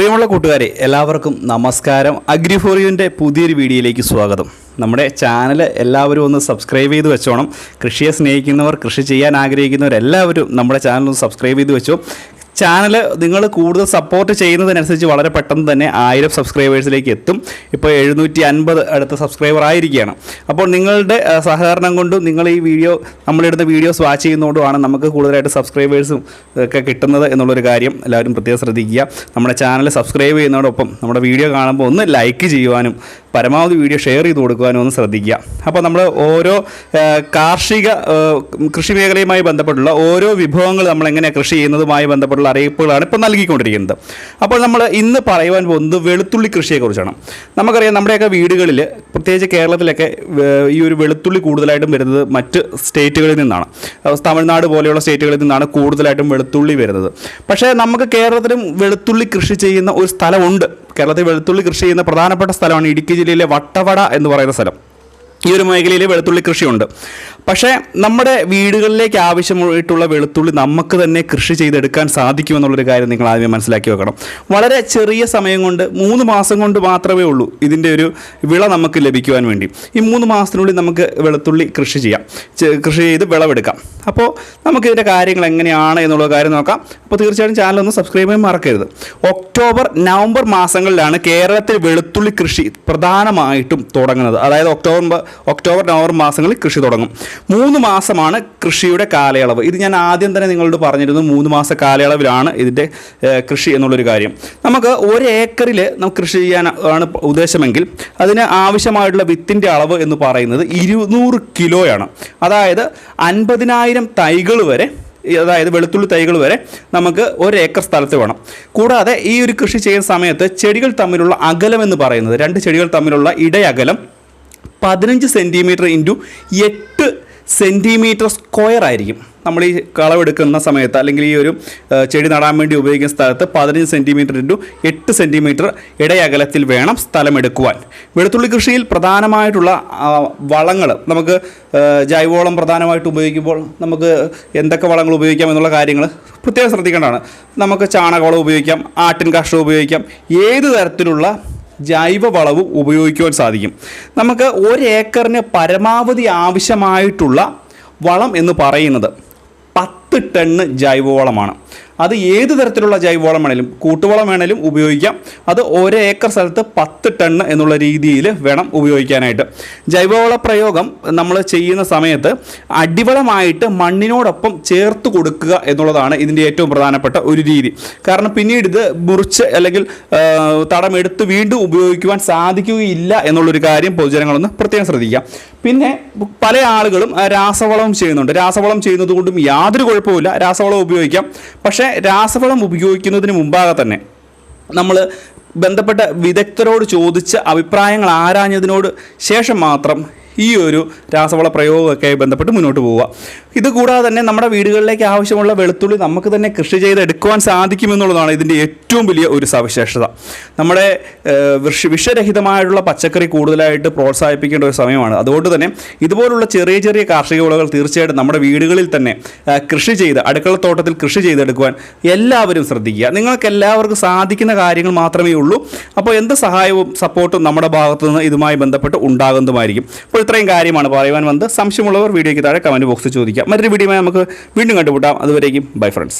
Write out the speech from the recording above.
പ്രിയമുള്ള കൂട്ടുകാരെ എല്ലാവർക്കും നമസ്കാരം. അഗ്രിഫോറിയുവിന്റെ പുതിയൊരു വീഡിയോയിലേക്ക് സ്വാഗതം. നമ്മുടെ ചാനൽ എല്ലാവരും ഒന്ന് സബ്സ്ക്രൈബ് ചെയ്ത് വെച്ചോണം. കൃഷിയെ സ്നേഹിക്കുന്നവർ കൃഷി ചെയ്യാൻ ആഗ്രഹിക്കുന്നവർ എല്ലാവരും നമ്മുടെ ചാനൽ ഒന്ന് സബ്സ്ക്രൈബ് ചെയ്ത് വെച്ചോ. ചാനൽ നിങ്ങൾ കൂടുതൽ സപ്പോർട്ട് ചെയ്യുന്നതിനനുസരിച്ച് വളരെ പെട്ടെന്ന് തന്നെ ആയിരം സബ്സ്ക്രൈബേഴ്സിലേക്ക് എത്തും. ഇപ്പോൾ എഴുന്നൂറ്റി അൻപത് അടുത്ത സബ്സ്ക്രൈബർ ആയിരിക്കുകയാണ്. അപ്പോൾ നിങ്ങളുടെ സഹകരണം കൊണ്ടും നിങ്ങൾ ഈ വീഡിയോ നമ്മളിടുന്ന വീഡിയോസ് വാച്ച് ചെയ്യുന്നതുകൊണ്ടുമാണ് നമുക്ക് കൂടുതലായിട്ട് സബ്സ്ക്രൈബേഴ്സും ഒക്കെ കിട്ടുന്നത് എന്നുള്ളൊരു കാര്യം എല്ലാവരും പ്രത്യേകം ശ്രദ്ധിക്കുക. നമ്മുടെ ചാനൽ സബ്സ്ക്രൈബ് ചെയ്യുന്നതോടൊപ്പം നമ്മുടെ വീഡിയോ കാണുമ്പോൾ ഒന്ന് ലൈക്ക് ചെയ്യുവാനും പരമാവധി വീഡിയോ ഷെയർ ചെയ്ത് കൊടുക്കുവാനും ഒന്ന് ശ്രദ്ധിക്കുക. അപ്പോൾ നമ്മൾ ഓരോ കാർഷിക കൃഷി മേഖലയുമായി ബന്ധപ്പെട്ടുള്ള ഓരോ വിഭവങ്ങൾ നമ്മൾ എങ്ങനെയാണ് കൃഷി ചെയ്യുന്നതുമായി ബന്ധപ്പെട്ടുള്ള അറിയിപ്പുകളാണ് ഇപ്പോൾ നൽകിക്കൊണ്ടിരിക്കുന്നത്. അപ്പോൾ നമ്മൾ ഇന്ന് പറയുവാൻ പോകുന്നത് വെളുത്തുള്ളി കൃഷിയെക്കുറിച്ചാണ്. നമുക്കറിയാം നമ്മുടെയൊക്കെ വീടുകളിൽ പ്രത്യേകിച്ച് കേരളത്തിലൊക്കെ ഈ ഒരു വെളുത്തുള്ളി കൂടുതലായിട്ടും വരുന്നത് മറ്റ് സ്റ്റേറ്റുകളിൽ നിന്നാണ്. തമിഴ്നാട് പോലെയുള്ള സ്റ്റേറ്റുകളിൽ നിന്നാണ് കൂടുതലായിട്ടും വെളുത്തുള്ളി വരുന്നത്. പക്ഷേ നമുക്ക് കേരളത്തിലും വെളുത്തുള്ളി കൃഷി ചെയ്യുന്ന ഒരു സ്ഥലമുണ്ട്. കേരളത്തിൽ വെളുത്തുള്ളി കൃഷി ചെയ്യുന്ന പ്രധാനപ്പെട്ട സ്ഥലമാണ് ഇടുക്കി ജില്ലയിലെ വട്ടവട എന്ന് പറയുന്ന സ്ഥലം. ഈ ഒരു മേഖലയിൽ വെളുത്തുള്ളി കൃഷിയുണ്ട്. പക്ഷേ നമ്മുടെ വീടുകളിലേക്ക് ആവശ്യമായിട്ടുള്ള വെളുത്തുള്ളി നമുക്ക് തന്നെ കൃഷി ചെയ്തെടുക്കാൻ സാധിക്കുമെന്നുള്ളൊരു കാര്യം നിങ്ങൾ ആദ്യം മനസ്സിലാക്കി വെക്കണം. വളരെ ചെറിയ സമയം കൊണ്ട് മൂന്ന് മാസം കൊണ്ട് മാത്രമേ ഉള്ളൂ ഇതിന്റെ ഒരു വിള നമുക്ക് ലഭിക്കുവാൻ വേണ്ടി. ഈ മൂന്ന് മാസത്തിനുള്ളിൽ നമുക്ക് വെളുത്തുള്ളി കൃഷി ചെയ്യാം. കൃഷി ചെയ്ത് വിളവെടുക്കാം. അപ്പോൾ നമുക്കിതിന്റെ കാര്യങ്ങൾ എങ്ങനെയാണ് എന്നുള്ള കാര്യം നോക്കാം. അപ്പോൾ തീർച്ചയായിട്ടും ചാനൽ ഒന്ന് സബ്സ്ക്രൈബ് ചെയ്യാൻ മറക്കരുത്. ഒക്ടോബർ നവംബർ മാസങ്ങളിലാണ് കേരളത്തിൽ വെളുത്തുള്ളി കൃഷി പ്രധാനമായിട്ടും തുടങ്ങുന്നത്. അതായത് ഒക്ടോബർ ഒക്ടോബർ നവംബർ മാസങ്ങളിൽ കൃഷി തുടങ്ങും. മൂന്ന് മാസമാണ് കൃഷിയുടെ കാലയളവ്. ഇത് ഞാൻ ആദ്യം തന്നെ നിങ്ങളോട് പറഞ്ഞിരുന്നു മൂന്ന് മാസ കാലയളവിലാണ് ഇതിന്റെ കൃഷി എന്നുള്ളൊരു കാര്യം. നമുക്ക് ഒരു ഏക്കറിൽ നമുക്ക് കൃഷി ചെയ്യാൻ ആണ് ഉദ്ദേശമെങ്കിൽ അതിന് ആവശ്യമായിട്ടുള്ള വിത്തിന്റെ അളവ് എന്ന് പറയുന്നത് ഇരുന്നൂറ് കിലോയാണ്. അതായത് അൻപതിനായിരം തൈകൾ വരെ അതായത് വെളുത്തുള്ളി തൈകൾ വരെ നമുക്ക് ഒരു ഏക്കർ സ്ഥലത്ത് വേണം. കൂടാതെ ഈ ഒരു കൃഷി ചെയ്യുന്ന സമയത്ത് ചെടികൾ തമ്മിലുള്ള അകലം എന്ന് പറയുന്നത് രണ്ട് ചെടികൾ തമ്മിലുള്ള ഇടയകലം പതിനഞ്ച് സെന്റിമീറ്റർ ഇന്റു എട്ട് സെന്റിമീറ്റർ സ്ക്വയർ ആയിരിക്കും. നമ്മൾ ഈ കളവെടുക്കുന്ന സമയത്ത് അല്ലെങ്കിൽ ഈ ഒരു ചെടി നടാൻ വേണ്ടി ഉപയോഗിക്കുന്ന സ്ഥലത്ത് പതിനഞ്ച് സെന്റിമീറ്റർ ഇന്റു എട്ട് സെന്റിമീറ്റർ ഇടയകലത്തിൽ വേണം സ്ഥലം എടുക്കുവാൻ. വെളുത്തുള്ളി കൃഷിയിൽ പ്രധാനമായിട്ടുള്ള വളങ്ങൾ നമുക്ക് ജൈവവളം പ്രധാനമായിട്ട് ഉപയോഗിക്കുമ്പോൾ നമുക്ക് എന്തൊക്കെ വളങ്ങൾ ഉപയോഗിക്കാം എന്നുള്ള കാര്യങ്ങൾ പ്രത്യേകം ശ്രദ്ധിക്കേണ്ടതാണ്. നമുക്ക് ചാണകവളം ഉപയോഗിക്കാം ആട്ടിൻ കാഷ്ടം ഉപയോഗിക്കാം. ഏത് തരത്തിലുള്ള ജൈവ വളവും ഉപയോഗിക്കുവാൻ സാധിക്കും. നമുക്ക് ഒരു ഏക്കറിന് പരമാവധി ആവശ്യമായിട്ടുള്ള വളം എന്ന് പറയുന്നത് പത്ത് ടണ്ണ് ജൈവവളമാണ്. അത് ഏത് തരത്തിലുള്ള ജൈവവളം വേണേലും കൂട്ടുവളം വേണേലും ഉപയോഗിക്കാം. അത് ഒരു ഏക്കർ സ്ഥലത്ത് പത്ത് ടണ്ണ് എന്നുള്ള രീതിയിൽ വേണം ഉപയോഗിക്കാനായിട്ട്. ജൈവവള പ്രയോഗം നമ്മൾ ചെയ്യുന്ന സമയത്ത് അടിവളമായിട്ട് മണ്ണിനോടൊപ്പം ചേർത്ത് കൊടുക്കുക എന്നുള്ളതാണ് ഇതിന്റെ ഏറ്റവും പ്രധാനപ്പെട്ട ഒരു രീതി. കാരണം പിന്നീട് ഇത് മുറിച്ച് അല്ലെങ്കിൽ തടമെടുത്ത് വീണ്ടും ഉപയോഗിക്കുവാൻ സാധിക്കുകയില്ല എന്നുള്ളൊരു കാര്യം പൊതുജനങ്ങളൊന്ന് പ്രത്യേകം ശ്രദ്ധിക്കാം പിന്നെ പല ആളുകളും രാസവളം ചെയ്യുന്നുണ്ട്. രാസവളം ചെയ്യുന്നത് കൊണ്ടും യാതൊരു കുഴപ്പമില്ല രാസവളം ഉപയോഗിക്കാം. പക്ഷേ രാസവളം ഉപയോഗിക്കുന്നതിന് മുമ്പാകെ തന്നെ നമ്മൾ ബന്ധപ്പെട്ട വിദഗ്ധരോട് ചോദിച്ച് അഭിപ്രായങ്ങൾ ആരാഞ്ഞതിനോട് ശേഷം മാത്രം ഈ ഒരു രാസവള പ്രയോഗമൊക്കെ ബന്ധപ്പെട്ട് മുന്നോട്ട് പോവുക. ഇത് കൂടാതെ തന്നെ നമ്മുടെ വീടുകളിലേക്ക് ആവശ്യമുള്ള വെളുത്തുള്ളി നമുക്ക് തന്നെ കൃഷി ചെയ്തെടുക്കുവാൻ സാധിക്കുമെന്നുള്ളതാണ് ഇതിന്റെ ഏറ്റവും വലിയ ഒരു സവിശേഷത. നമ്മുടെ വിഷ വിഷരഹിതമായിട്ടുള്ള പച്ചക്കറി കൂടുതലായിട്ട് പ്രോത്സാഹിപ്പിക്കേണ്ട ഒരു സമയമാണ്. അതുകൊണ്ട് തന്നെ ഇതുപോലുള്ള ചെറിയ ചെറിയ കാർഷിക വിളകൾ തീർച്ചയായിട്ടും നമ്മുടെ വീടുകളിൽ തന്നെ കൃഷി ചെയ്ത് അടുക്കളത്തോട്ടത്തിൽ കൃഷി ചെയ്തെടുക്കുവാൻ എല്ലാവരും ശ്രദ്ധിക്കുക. നിങ്ങൾക്ക് എല്ലാവർക്കും സാധിക്കുന്ന കാര്യങ്ങൾ മാത്രമേ ഉള്ളൂ. അപ്പോൾ എന്ത് സഹായവും സപ്പോർട്ടും നമ്മുടെ ഭാഗത്തു നിന്ന് ഇതുമായി ബന്ധപ്പെട്ട് ഉണ്ടാകുന്നതുമായിരിക്കും. അപ്പോൾ ഇത്രയും കാര്യമാണ്. പറയുവാൻ വന്നത് സംശയമുള്ളവർ വീഡിയോയ്ക്ക് താഴെ കമന്റ് ബോക്സിൽ ചോദിക്കാം. മറ്റൊരു വീഡിയോ നമുക്ക് വീണ്ടും കണ്ടുമുട്ടാം. അതുവരേക്കും ബൈ ഫ്രണ്ട്സ്